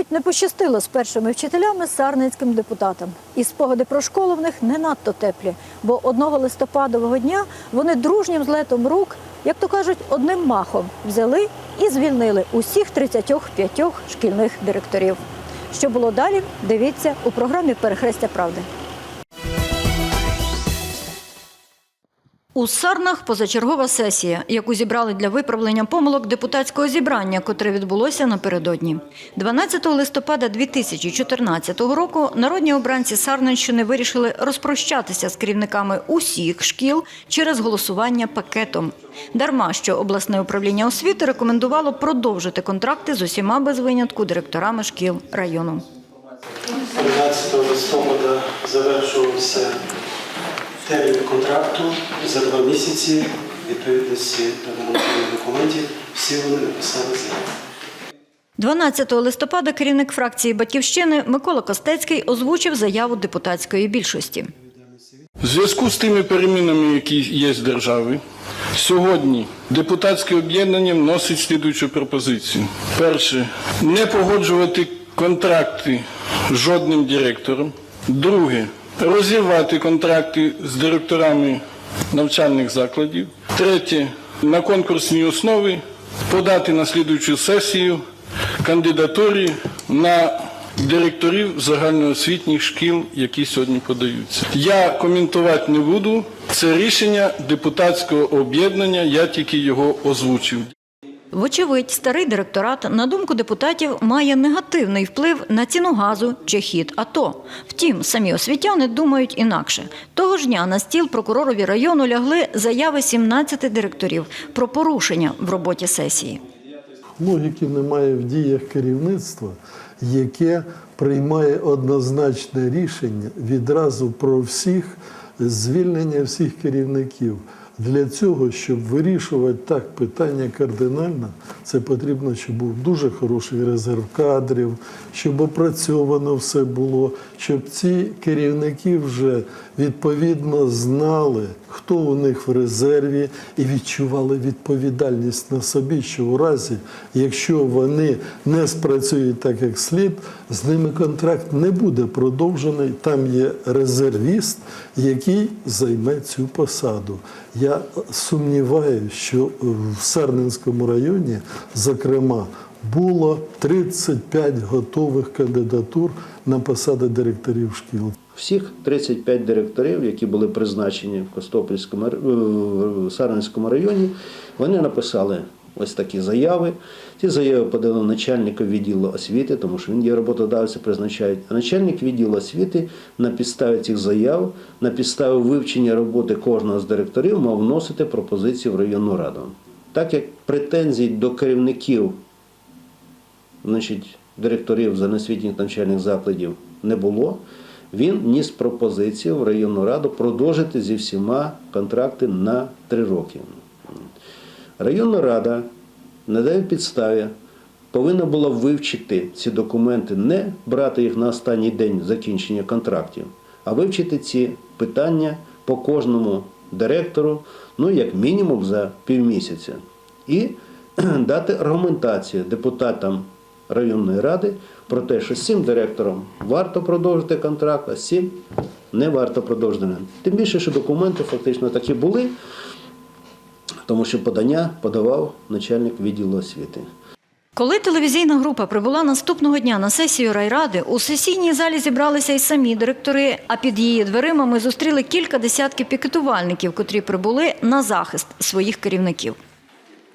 Мабуть, не пощастило з першими вчителями сарненським депутатам. І спогади про школу в них не надто теплі, бо одного листопадового дня вони дружнім злетом рук, як то кажуть, одним махом взяли і звільнили усіх 35 шкільних директорів. Що було далі? Дивіться у програмі Перехрестя правди. У Сарнах позачергова сесія, яку зібрали для виправлення помилок депутатського зібрання, котре відбулося напередодні. 12 листопада 2014 року народні обранці Сарненщини вирішили розпрощатися з керівниками усіх шкіл через голосування пакетом. Дарма, що обласне управління освіти рекомендувало продовжити контракти з усіма без винятку директорами шкіл району. 13 листопада завершувався термін контракту за два місяці відповідності до нормативних документів. Всі вони написали заяву. 12 листопада керівник фракції Батьківщини Микола Костецький озвучив заяву депутатської більшості. В зв'язку з тими перемінами, які є з держави, сьогодні депутатське об'єднання вносить слідуючу пропозицію. Перше, не погоджувати контракти з жодним директором. Друге, розірвати контракти з директорами навчальних закладів. Третє, на конкурсній основі подати на слідуючу сесію кандидатури на директорів загальноосвітніх шкіл, які сьогодні подаються. Я коментувати не буду. Це рішення депутатського об'єднання, я тільки його озвучив. Вочевидь, старий директорат, на думку депутатів, має негативний вплив на ціну газу чи хід АТО. Втім, самі освітяни думають інакше. Того ж дня на стіл прокуророві району лягли заяви 17 директорів про порушення в роботі сесії. Логіки немає в діях керівництва, яке приймає однозначне рішення відразу про всіх звільнення всіх керівників. Для цього, щоб вирішувати так питання кардинально, це потрібно, щоб був дуже хороший резерв кадрів, щоб опрацьовано все було, щоб ці керівники вже відповідно знали, хто у них в резерві, і відчували відповідальність на собі, що у разі, якщо вони не спрацюють так, як слід, з ними контракт не буде продовжений. Там є резервіст, який займе цю посаду. Я сумніваюся, що в Сарненському районі, зокрема, було 35 готових кандидатур на посади директорів шкіл. Всіх 35 директорів, які були призначені в Костопільському в Сарненському районі, вони написали ось такі заяви. Ці заяви подали начальнику відділу освіти, тому що він є роботодавця, призначають. А начальник відділу освіти на підставі цих заяв, на підставі вивчення роботи кожного з директорів, мав вносити пропозиції в районну раду. Так як претензій до керівників значить, директорів загальноосвітніх навчальних закладів не було, він ніс пропозицію в районну раду продовжити зі всіма контракти на три роки. Районна рада на даній підставі повинна була вивчити ці документи, не брати їх на останній день закінчення контрактів, а вивчити ці питання по кожному директору, ну як мінімум за півмісяця. І дати аргументацію депутатам районної ради про те, що з цим директором варто продовжити контракт, а з цим не варто продовжити. Тим більше, що документи фактично такі були, тому що подання подавав начальник відділу освіти. Коли телевізійна група прибула наступного дня на сесію райради, у сесійній залі зібралися й самі директори, а під її дверима ми зустріли кілька десятків пікетувальників, котрі прибули на захист своїх керівників.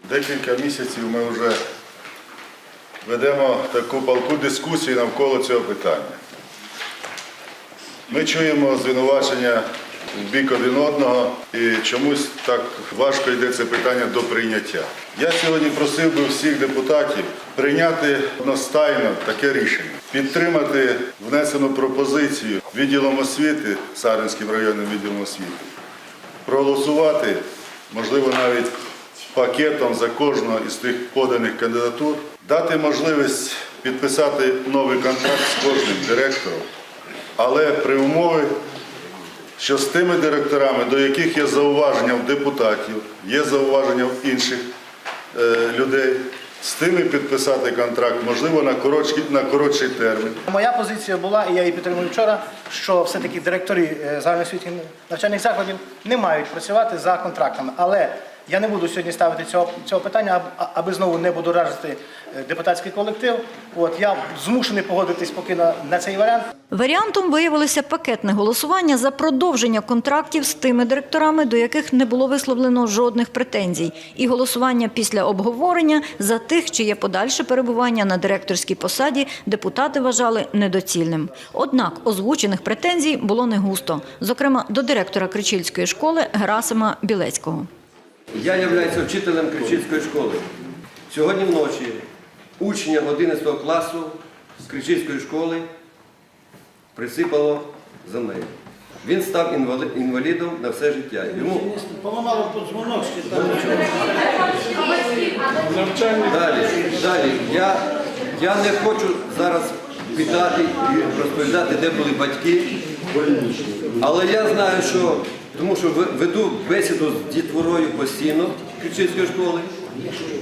Декілька місяців ми вже ведемо таку палку дискусію навколо цього питання. Ми чуємо звинувачення в бік один одного і чомусь так важко йде це питання до прийняття. Я сьогодні просив би всіх депутатів прийняти одностайно таке рішення, підтримати внесену пропозицію відділом освіти, Саринським районним відділом освіти, проголосувати, можливо, навіть пакетом за кожного із тих поданих кандидатур, дати можливість підписати новий контракт з кожним директором, але при умові, що з тими директорами, до яких є зауваження в депутатів, є зауваження в інших е, людей, з тими підписати контракт, можливо, на коротший, на коротший термін. Моя позиція була, і я її підтримую вчора, що все-таки директори е, загальноосвітніх навчальних закладів не мають працювати за контрактами. Але я не буду сьогодні ставити цього, цього питання, аб- аби знову не будоражити е, депутатський колектив. От я змушений погодитись поки на, на цей варіант. Варіантом виявилося пакетне голосування за продовження контрактів з тими директорами, до яких не було висловлено жодних претензій, і голосування після обговорення за тих, чиє подальше перебування на директорській посаді депутати вважали недоцільним. Однак озвучених претензій було не густо, зокрема до директора Кричильської школи Герасима Білецького. Я являюся вчителем Кричильської школи. Сьогодні вночі учням 11 класу з Кричильської школи присипало землею. Він став інвалідом на все життя. Йому далі, далі. Я, я не хочу зараз питати і розповідати, де були батьки. Але я знаю, що тому що веду бесіду з дітворою постійно Ключівської школи.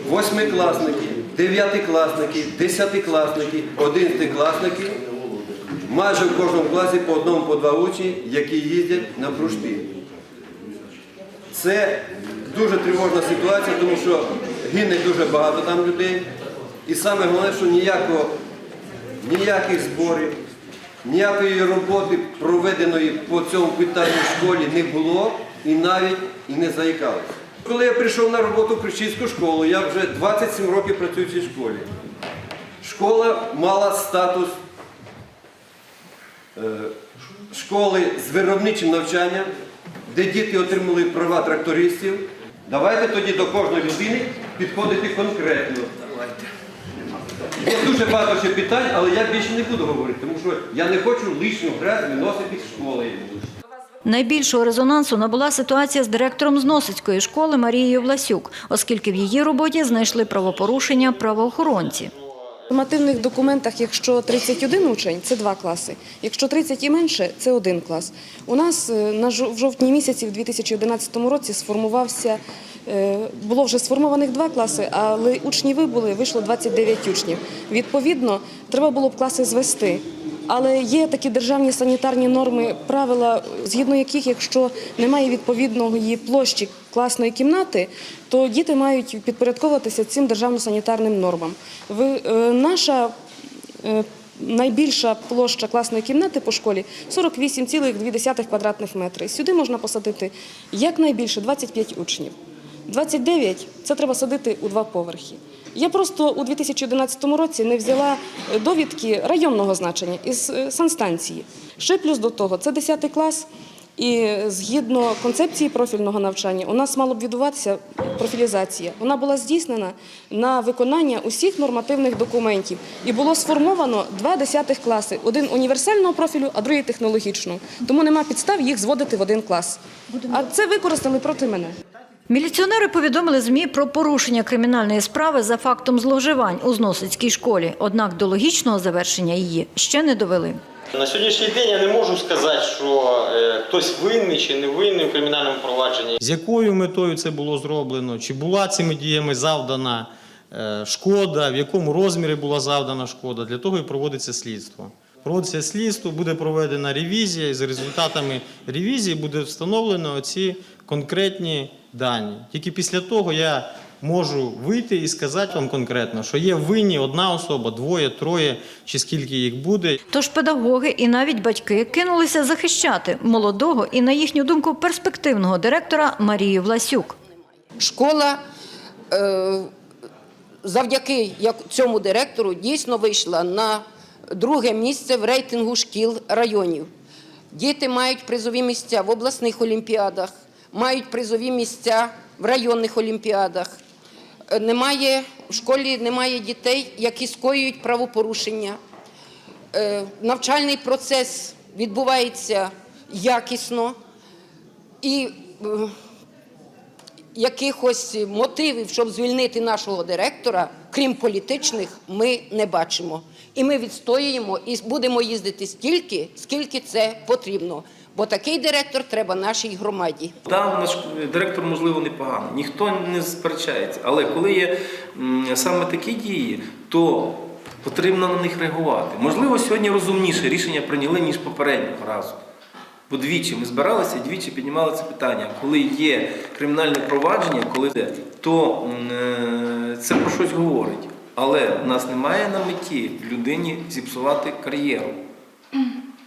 Восьмикласники, дев'ятикласники, десятикласники, одинадцятикласники. Майже в кожному класі по одному, по два учні, які їздять на кружки. Це дуже тривожна ситуація, тому що гине дуже багато там людей. І саме головне, що ніякого, ніяких зборів, ніякої роботи проведеної по цьому питанню в школі не було і навіть і не заїкалося. Коли я прийшов на роботу в Кричівську школу, я вже 27 років працюю в цій школі. Школа мала статус е, школи з виробничим навчанням, де діти отримали права трактористів. Давайте тоді до кожної людини підходити конкретно. Є дуже багато ще питань, але я більше не буду говорити, тому що я не хочу лишню грязь виносити з школи. Найбільшого резонансу набула ситуація з директором Зносицької школи Марією Власюк, оскільки в її роботі знайшли правопорушення правоохоронці. В нормативних документах, якщо 31 учень, це два класи. Якщо 30 і менше, це один клас. У нас е, на жов- в жовтні місяці в 2011 році сформувався, було вже сформованих два класи, але учні вибули, вийшло 29 учнів. Відповідно, треба було б класи звести. Але є такі державні санітарні норми, правила, згідно яких, якщо немає відповідної площі класної кімнати, то діти мають підпорядковуватися цим державно-санітарним нормам. Е, наша е, найбільша площа класної кімнати по школі 48,2 квадратних метри. Сюди можна посадити якнайбільше 25 учнів. 29 – це треба садити у два поверхи. Я просто у 2011 році не взяла довідки районного значення із е, санстанції. Ще плюс до того, це 10 клас, і згідно концепції профільного навчання у нас мало б відбуватися профілізація. Вона була здійснена на виконання усіх нормативних документів. І було сформовано два десятих класи: один універсального профілю, а другий технологічного. Тому нема підстав їх зводити в один клас. А це використали проти мене. Міліціонери повідомили ЗМІ про порушення кримінальної справи за фактом зловживань у Зносицькій школі, однак до логічного завершення її ще не довели. На сьогоднішній день я не можу сказати, що е, хтось винний чи не винний у кримінальному провадженні. З якою метою це було зроблено? Чи була цими діями завдана е, шкода, в якому розмірі була завдана шкода? Для того і проводиться слідство. Проводиться слідство, буде проведена ревізія, і за результатами ревізії буде встановлено ці конкретні дані. Тільки після того я можу вийти і сказати вам конкретно, що є винні одна особа, двоє, троє, чи скільки їх буде. Тож педагоги і навіть батьки кинулися захищати молодого і, на їхню думку, перспективного директора Марію Власюк. Школа е, завдяки як цьому директору дійсно вийшла на друге місце в рейтингу шкіл районів. Діти мають призові місця в обласних олімпіадах, мають призові місця в районних олімпіадах. Е, Немає в школі немає дітей, які скоюють правопорушення. Е, Навчальний процес відбувається якісно і е, якихось мотивів, щоб звільнити нашого директора, крім політичних, ми не бачимо. І ми відстоюємо і будемо їздити стільки, скільки це потрібно. Бо такий директор треба нашій громаді. Там наш директор, можливо, непоганий, ніхто не сперечається. Але коли є саме такі дії, то потрібно на них реагувати. Можливо, сьогодні розумніше рішення прийняли, ніж попереднього разу. Бо двічі ми збиралися і двічі піднімали це питання. Коли є кримінальне провадження, коли де, то е, це про щось говорить. Але в нас немає на меті людині зіпсувати кар'єру.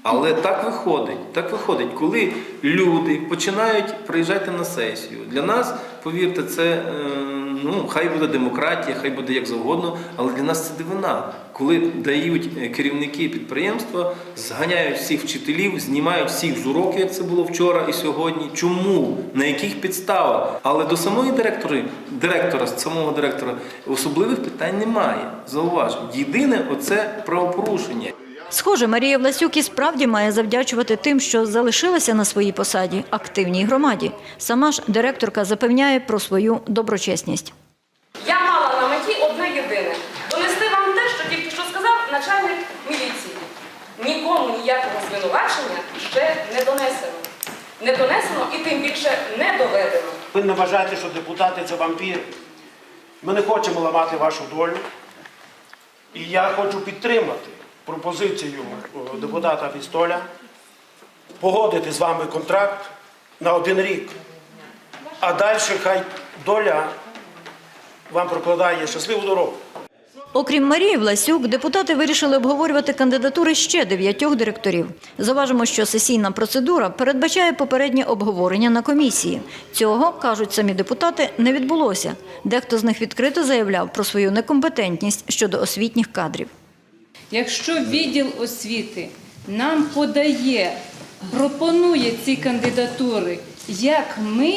Але так виходить, так виходить, коли люди починають приїжджати на сесію. Для нас, повірте, це е, ну хай буде демократія, хай буде як завгодно, але для нас це дивина. Коли дають е, керівники підприємства, зганяють всіх вчителів, знімають всіх з уроків, як це було вчора і сьогодні. Чому? На яких підставах? Але до самої директори, директора, самого директора, особливих питань немає. Зауважень. Єдине оце правопорушення. Схоже, Марія Власюк і справді має завдячувати тим, що залишилася на своїй посаді активній громаді. Сама ж директорка запевняє про свою доброчесність. Я мала на меті одне єдине донести вам те, що тільки що сказав начальник міліції. Нікому ніякого звинувачення ще не донесено. Не донесено і тим більше не доведено. Ви не вважаєте, що депутати це вампіри. Ми не хочемо ламати вашу долю. І я хочу підтримати пропозицію е, депутата Вістоля погодити з вами контракт на один рік. А далі хай доля вам прокладає щасливу дорогу. Окрім Марії Власюк, депутати вирішили обговорювати кандидатури ще дев'ятьох директорів. Заважимо, що сесійна процедура передбачає попереднє обговорення на комісії. Цього, кажуть самі депутати, не відбулося. Дехто з них відкрито заявляв про свою некомпетентність щодо освітніх кадрів. Якщо відділ освіти нам подає, пропонує ці кандидатури, як ми,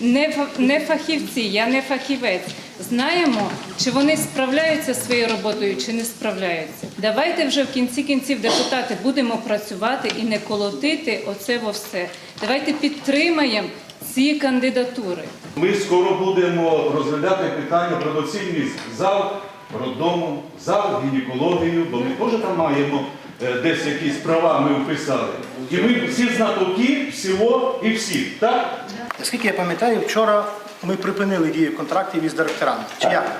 не фа- фахівці, я не фахівець, знаємо, чи вони справляються своєю роботою, чи не справляються. Давайте вже в кінці кінців депутати будемо працювати і не колотити оце во все. Давайте підтримаємо ці кандидатури. Ми скоро будемо розглядати питання про доцільність зал роддому, зал гінекологію, бо ми теж там маємо е, десь якісь права ми вписали. І ми всі знатоки всього і всі. так? Наскільки я пам'ятаю, вчора ми припинили дію контрактів із директорами. Чи як?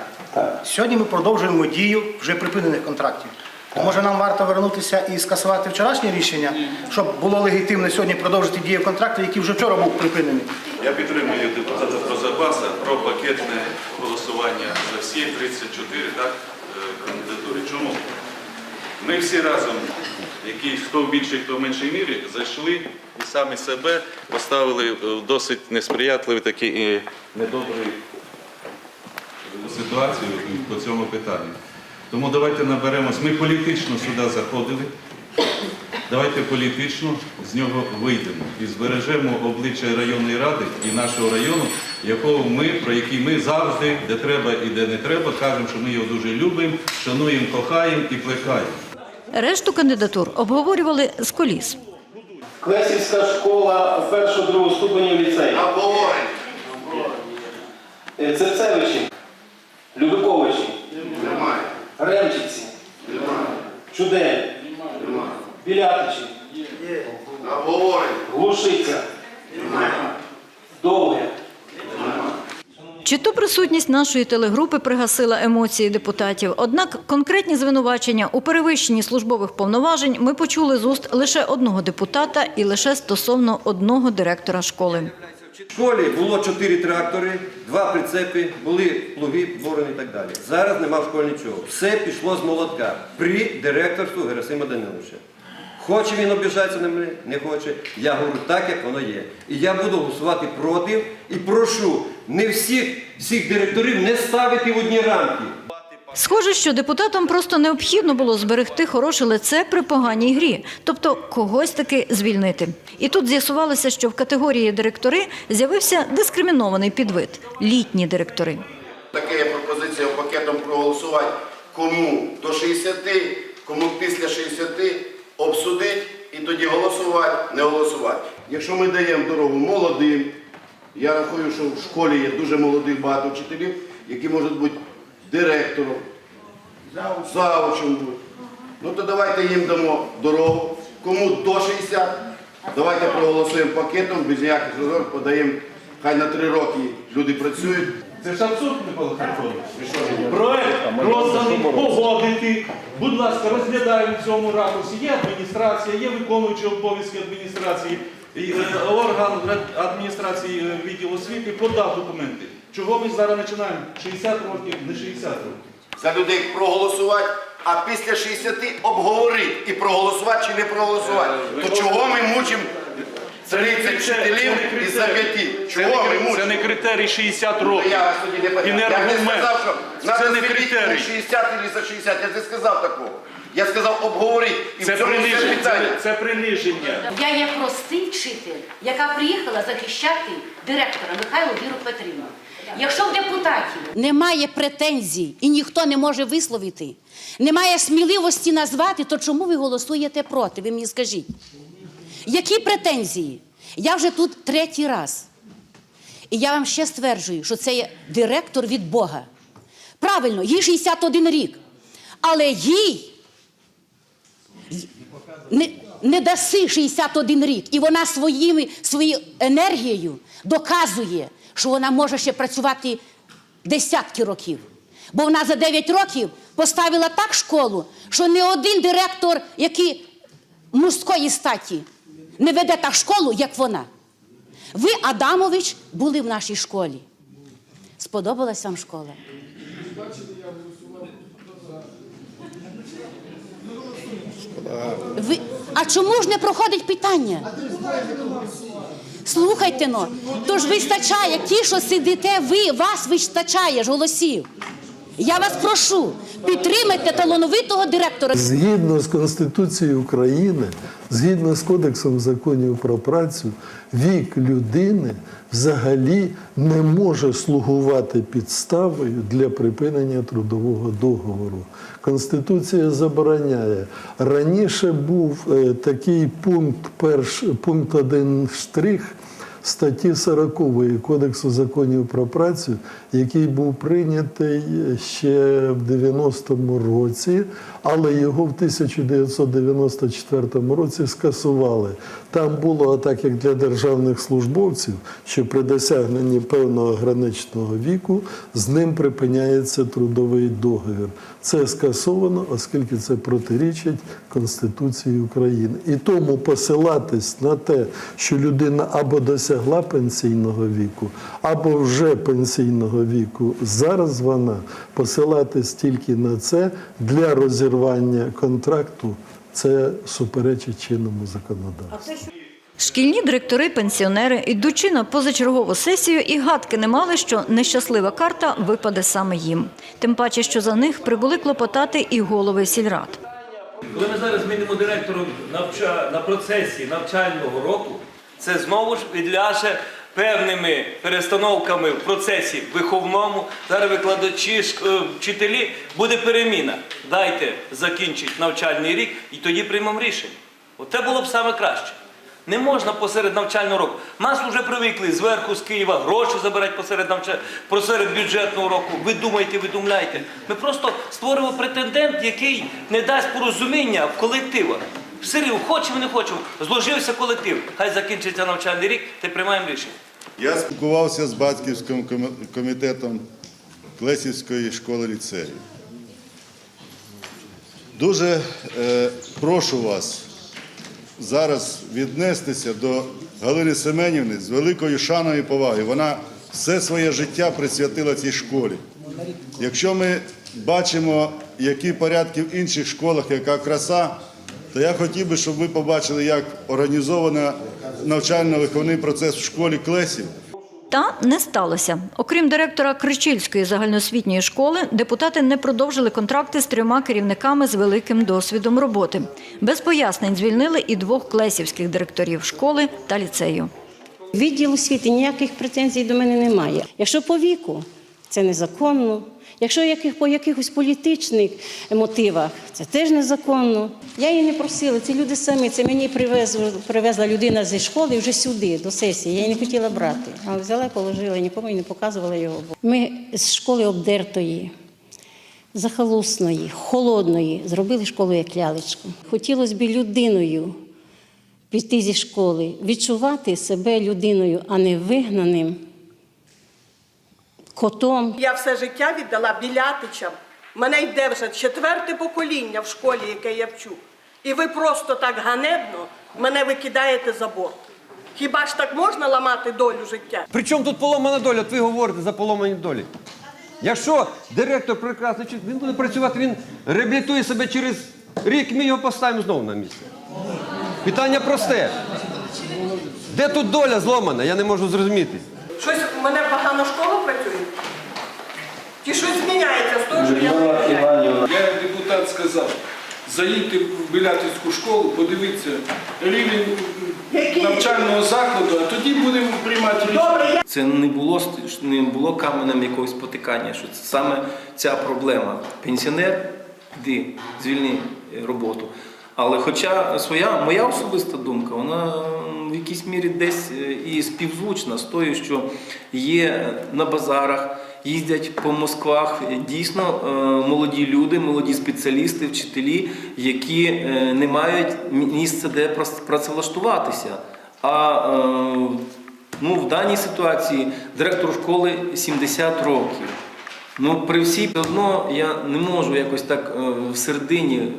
Сьогодні ми продовжуємо дію вже припинених контрактів. То може нам варто вернутися і скасувати вчорашнє рішення, щоб було легітимно сьогодні продовжити дію контракту, який вже вчора був припинений. Я підтримую депутата Прозапаса про пакетне голосування за всі 34 так, е, кандидатури. Чому? Ми всі разом, які хто в більшій, хто в меншій мірі, зайшли і самі себе поставили в досить несприятливий такий і недобрий ситуацію по цьому питанню. Тому давайте наберемось. Ми політично сюди заходили. Давайте політично з нього вийдемо і збережемо обличчя районної ради і нашого району, якого ми, про який ми завжди, де треба і де не треба, кажемо, що ми його дуже любимо, шануємо, кохаємо і плекаємо. Решту кандидатур обговорювали з коліс. Клесівська школа першого другого ступеню ліцею. Е, Церцевичі, Любиковичі, Ремчиці, Чудель, Білятичі, Глушиця, Довге. Чи то присутність нашої телегрупи пригасила емоції депутатів? Однак конкретні звинувачення у перевищенні службових повноважень ми почули з уст лише одного депутата і лише стосовно одного директора школи. В школі було чотири трактори, два прицепи, були плуги, борони і так далі. Зараз нема в школі нічого. Все пішло з молотка при директорству Герасима Даниловича. Хоче він обіжатися на мене, не хоче. Я говорю так, як воно є. І я буду голосувати проти і прошу не всіх, всіх директорів не ставити в одні рамки. Схоже, що депутатам просто необхідно було зберегти хороше лице при поганій грі, тобто когось таки звільнити. І тут з'ясувалося, що в категорії директори з'явився дискримінований підвид літні директори. Така є пропозиція пакетом проголосувати, кому до 60, кому після 60 обсудити і тоді голосувати, не голосувати. Якщо ми даємо дорогу молодим, я рахую, що в школі є дуже молодих багато вчителів, які можуть бути директором, завучем бути. Ну то давайте їм дамо дорогу. Кому до 60, Давайте проголосуємо пакетом, без ніяких розмов, подаємо, хай на три роки люди працюють. Це ж абсурд, Микола Харитонович. Проект розданий, погодити. Будь ласка, розглядаємо в цьому ракурсі. Є адміністрація, є виконуючі обов'язки адміністрації, е, орган адміністрації е, відділу освіти подав документи. Чого ми зараз починаємо? 60 років, не 60 років. За людей проголосувати, а після 60 обговорити і проголосувати чи не проголосувати. То чого ми мучимо 30 вчителів із за п'яти? Чого ми Це мучимо? не критерій 60 років. Я вас тоді не І не Я не аргумент. сказав, що Це треба не звільнити критерій. на 60 або за 60. Я не сказав такого. Я сказав обговорити. І Це в цьому все приниження. питання. Це, це приниження. Я є простий вчитель, яка приїхала захищати директора Михайло Віру Петрівну. Якщо в депутатів Немає претензій і ніхто не може висловити. Немає сміливості назвати, то чому ви голосуєте проти? Ви мені скажіть. Які претензії? Я вже тут третій раз. І я вам ще стверджую, що це є директор від Бога. Правильно, їй 61 рік. Але їй не, не даси 61 рік. І вона своїми, своєю енергією доказує, що вона може ще працювати десятки років. Бо вона за 9 років поставила так школу, що не один директор, який мужської статі, не веде так школу, як вона. Ви, Адамович, були в нашій школі. Сподобалась вам школа? Ви... А чому ж не проходить питання? Слухайте но, то ж вистачає, ті, що сидите, ви, вас вистачає ж голосів. Я вас прошу, підтримайте талановитого директора. Згідно з Конституцією України, згідно з Кодексом законів про працю, вік людини взагалі не може слугувати підставою для припинення трудового договору. Конституція забороняє. Раніше був е, такий пункт, перш, пункт 1 штрих статті 40 Кодексу законів про працю, який був прийнятий ще в 90-му році, але його в 1994 році скасували. Там було так, як для державних службовців, що при досягненні певного граничного віку з ним припиняється трудовий договір. Це скасовано, оскільки це протирічить Конституції України. І тому посилатись на те, що людина або досягла пенсійного віку, або вже пенсійного віку, зараз вона посилатись тільки на це для розірвання контракту. Це суперечить чинному законодавству. Шкільні директори, пенсіонери, йдучи на позачергову сесію, і гадки не мали, що нещаслива карта випаде саме їм. Тим паче, що за них прибули клопотати і голови сільрад. Коли ми зараз змінимо директору навча... на процесі навчального року, це знову ж підляже певними перестановками в процесі виховному. Зараз викладачі, е, вчителі, буде переміна. Дайте закінчити навчальний рік і тоді приймемо рішення. Оце було б саме краще. Не можна посеред навчального року. Нас вже привикли зверху з Києва гроші забирати посеред навчання, посеред бюджетного року. Ви думайте, ви думляйте. Ми просто створимо претендент, який не дасть порозуміння в колективах. Все рівно, хочемо, не хочемо. Зложився колектив. Хай закінчиться навчальний рік, й приймаємо рішення. Я спілкувався з батьківським комітетом Клесівської школи ліцею. Дуже е, прошу вас зараз віднестися до Галини Семенівни з великою шаною і повагою. Вона все своє життя присвятила цій школі. Якщо ми бачимо, які порядки в інших школах, яка краса, то я хотів би, щоб ви побачили, як організовано навчально-виховний процес в школі Клесів. Та не сталося. Окрім директора Кричильської загальноосвітньої школи, депутати не продовжили контракти з трьома керівниками з великим досвідом роботи. Без пояснень звільнили і двох клесівських директорів школи та ліцею. Відділ освіти ніяких претензій до мене немає. Якщо по віку, це незаконно. Якщо яких, по якихось політичних мотивах, це теж незаконно. Я її не просила, ці люди самі. Це мені привезла, привезла людина зі школи вже сюди, до сесії. Я її не хотіла брати. А взяла, положила, нікому і не показувала його. Ми з школи обдертої, захолусної, холодної, зробили школу як лялечку. Хотілося б людиною піти зі школи, відчувати себе людиною, а не вигнаним котом. Я все життя віддала білятичам. Мене йде вже четверте покоління в школі, яке я вчу. І ви просто так ганебно мене викидаєте за борт. Хіба ж так можна ламати долю життя? Причому тут поломана доля? От ви говорите за поломані долі. Якщо директор прекрасний, вчитель, він буде працювати, він реабілітує себе через рік, ми його поставимо знову на місце. Питання просте. Де тут доля зломана? Я не можу зрозуміти. Щось у мене погано школа працює? Чи щось зміняється з того, що я Я як депутат сказав, заїдьте в Білятівську школу, подивіться рівень навчального закладу, а тоді будемо приймати рішення. Це не було не було каменем якогось потикання, що це саме ця проблема. Пенсіонер, йди, звільни роботу. Але хоча своя моя особиста думка, вона в якійсь мірі десь е, і співзвучна з тою, що є на базарах, їздять по Москвах дійсно е, молоді люди, молоді спеціалісти, вчителі, які е, не мають місця, де працевлаштуватися. А ну, в даній ситуації директору школи 70 років. Ну, при всій одно я не можу якось так в середині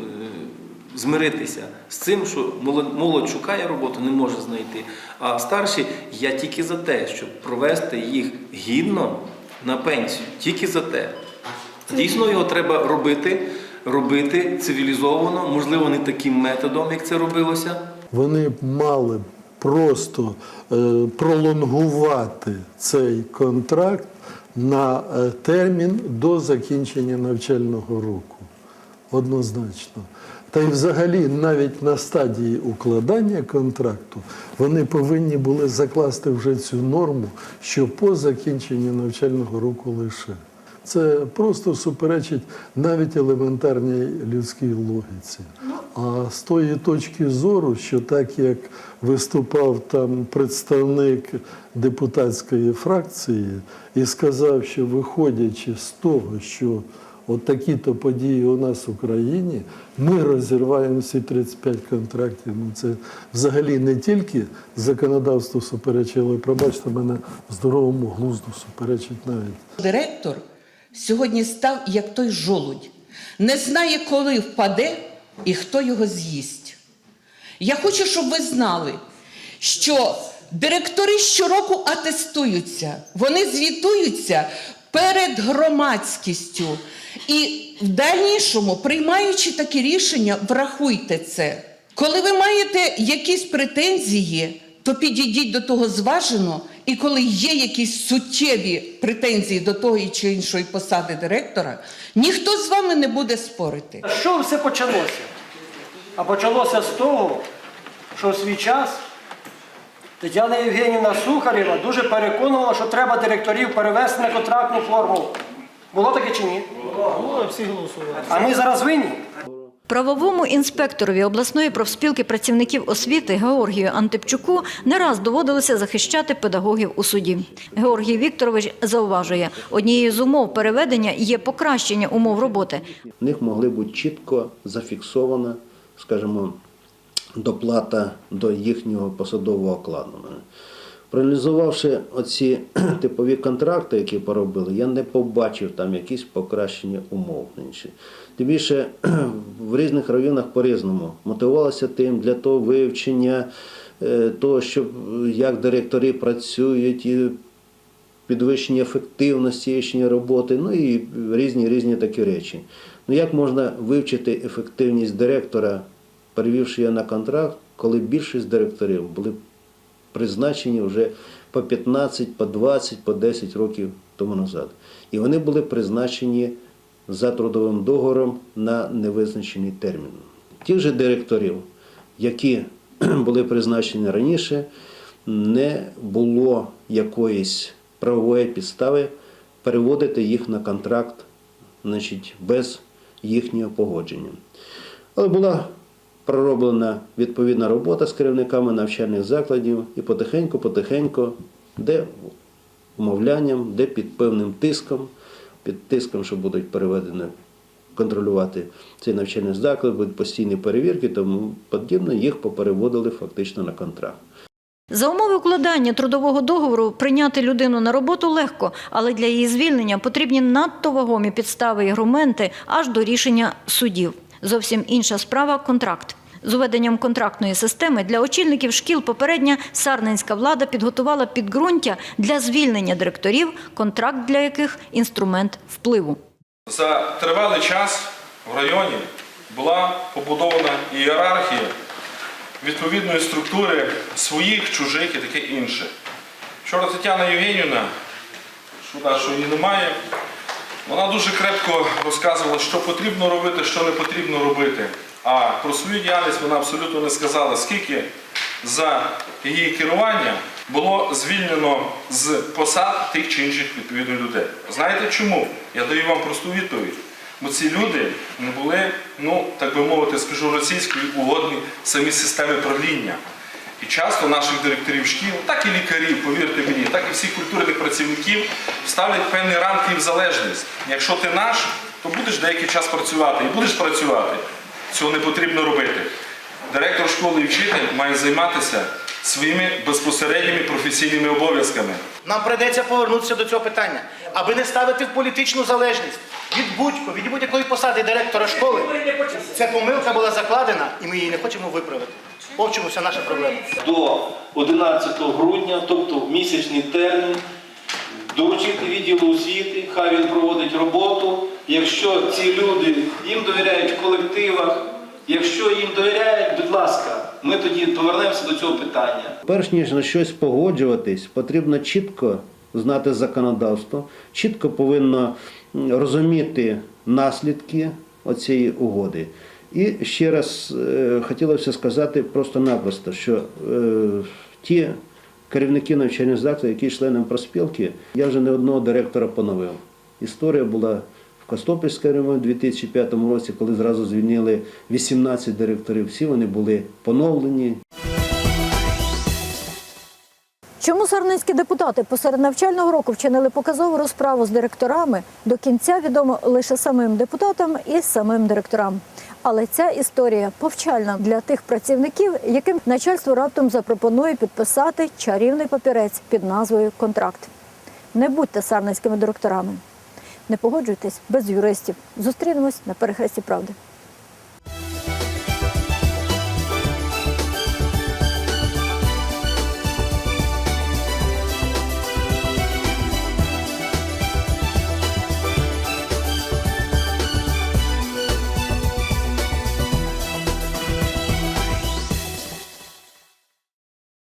змиритися з цим, що молодь, шукає роботу, не може знайти. А старші я тільки за те, щоб провести їх гідно на пенсію. Тільки за те. Дійсно, його треба робити, робити цивілізовано, можливо, не таким методом, як це робилося. Вони мали просто е, пролонгувати цей контракт на е, термін до закінчення навчального року. Однозначно. Та й взагалі навіть на стадії укладання контракту вони повинні були закласти вже цю норму, що по закінченню навчального року лише. Це просто суперечить навіть елементарній людській логіці. А з тої точки зору, що так як виступав там представник депутатської фракції і сказав, що виходячи з того, що от такі-то події у нас в Україні, ми розірваємо всі 35 контрактів. Ну це взагалі не тільки законодавству суперечить, але пробачте мене здоровому глузду суперечить навіть. Директор сьогодні став як той жолудь, не знає, коли впаде і хто його з'їсть. Я хочу, щоб ви знали, що директори щороку атестуються, вони звітуються перед громадськістю. І в дальнішому, приймаючи такі рішення, врахуйте це. Коли ви маєте якісь претензії, то підійдіть до того зважено, і коли є якісь суттєві претензії до того чи іншої посади директора, ніхто з вами не буде спорити. Чого все почалося? А почалося з того, що в свій час Тетяна Євгенівна Сухарєва дуже переконувала, що треба директорів перевести на контрактну форму. Було таке чи ні? Було, всі голосували. А ми зараз винні? Правовому інспекторові обласної профспілки працівників освіти Георгію Антипчуку не раз доводилося захищати педагогів у суді. Георгій Вікторович зауважує, однією з умов переведення є покращення умов роботи. В них могли бути чітко зафіксована, скажімо, доплата до їхнього посадового окладу. Проаналізувавши оці типові контракти, які поробили, я не побачив там якісь покращення умов. інші. Тим більше в різних районах по-різному мотивувалося тим для того вивчення е, того, щоб як директори працюють, і підвищення ефективності їхньої роботи, ну і різні різні такі речі. Ну як можна вивчити ефективність директора, перевівши його на контракт, коли більшість директорів були призначені вже по 15, по 20, по 10 років тому назад. І вони були призначені за трудовим договором на невизначений термін. Тих же директорів, які були призначені раніше, не було якоїсь правової підстави переводити їх на контракт значить, без їхнього погодження. Але була пророблена відповідна робота з керівниками навчальних закладів і потихеньку-потихеньку, де умовлянням, де під певним тиском, під тиском, що будуть переведені контролювати цей навчальний заклад, будуть постійні перевірки, тому подібне їх попереводили фактично на контракт. За умови укладання трудового договору прийняти людину на роботу легко, але для її звільнення потрібні надто вагомі підстави і аргументи аж до рішення судів. Зовсім інша справа контракт. З уведенням контрактної системи для очільників шкіл попередня сарненська влада підготувала підґрунтя для звільнення директорів, контракт для яких інструмент впливу. За тривалий час в районі була побудована ієрархія відповідної структури своїх, чужих і таке інше. Вчора Тетяна Євгенівна, шкода, що її немає, вона дуже крепко розказувала, що потрібно робити, що не потрібно робити. А про свою діяльність вона абсолютно не сказала, скільки за її керування було звільнено з посад тих чи інших відповідно людей. Знаєте чому? Я даю вам просту відповідь. Бо ці люди не були, ну так би мовити, скажу російською, угодні самі системи правління. І часто наших директорів шкіл, так і лікарів, повірте мені, так і всіх культурних працівників ставлять певні рамки в залежність. Якщо ти наш, то будеш деякий час працювати і будеш працювати. Цього не потрібно робити. Директор школи і вчитель має займатися своїми безпосередніми професійними обов'язками. Нам прийдеться повернутися до цього питання, аби не ставити в політичну залежність від будь-кого, від будь-якої посади директора школи. Ця помилка була закладена, і ми її не хочемо виправити. Чому вся наша проблема. До 11 грудня, тобто в місячний термін, доручити відділу освіти, хай він проводить роботу. Якщо ці люди їм довіряють в колективах, якщо їм довіряють, будь ласка, ми тоді повернемося до цього питання. Перш ніж на щось погоджуватись, потрібно чітко знати законодавство, чітко повинно розуміти наслідки оцієї угоди. І ще раз е, хотілося сказати просто-напросто, що е, ті керівники навчальних закладів, які членом проспілки, я вже не одного директора поновив. Історія була в Костопільському районі у 2005 році, коли зразу звільнили 18 директорів. Всі вони були поновлені. Чому сарненські депутати посеред навчального року вчинили показову розправу з директорами, до кінця відомо лише самим депутатам і самим директорам. Але ця історія повчальна для тих працівників, яким начальство раптом запропонує підписати чарівний папірець під назвою Контракт. Не будьте сарненськими директорами. Не погоджуйтесь без юристів. Зустрінемось на перехресті правди.